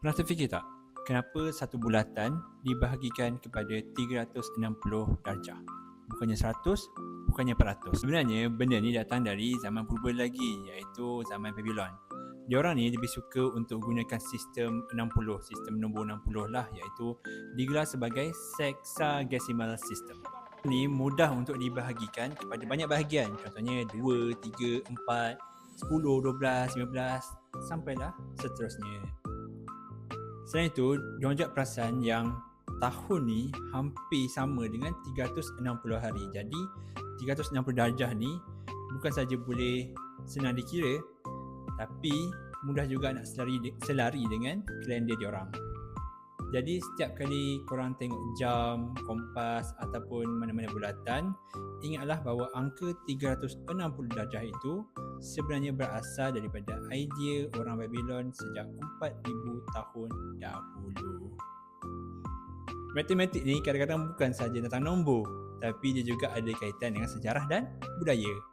Pernah terfikir tak kenapa satu bulatan dibahagikan kepada 360 darjah? Bukannya 100, bukannya 400. Sebenarnya benda ni datang dari zaman purba lagi iaitu zaman Babylon. Diorang ni lebih suka untuk gunakan sistem 60, sistem nombor 60 lah iaitu digelar sebagai sexagesimal system. Ni mudah untuk dibahagikan kepada banyak bahagian. Contohnya 2, 3, 4, 10, 12, 15 sampailah seterusnya. Selain itu, diorang juga perasan yang tahun ni hampir sama dengan 360 hari. Jadi, 360 darjah ni bukan saja boleh senang dikira tapi mudah juga nak selari, selari dengan kalender diorang. Jadi setiap kali korang tengok jam, kompas ataupun mana-mana bulatan, ingatlah bahawa angka 360 darjah itu sebenarnya berasal daripada idea orang Babylon sejak 4000 tahun. Matematik ni kadang-kadang bukan saja tentang nombor, tapi dia juga ada kaitan dengan sejarah dan budaya.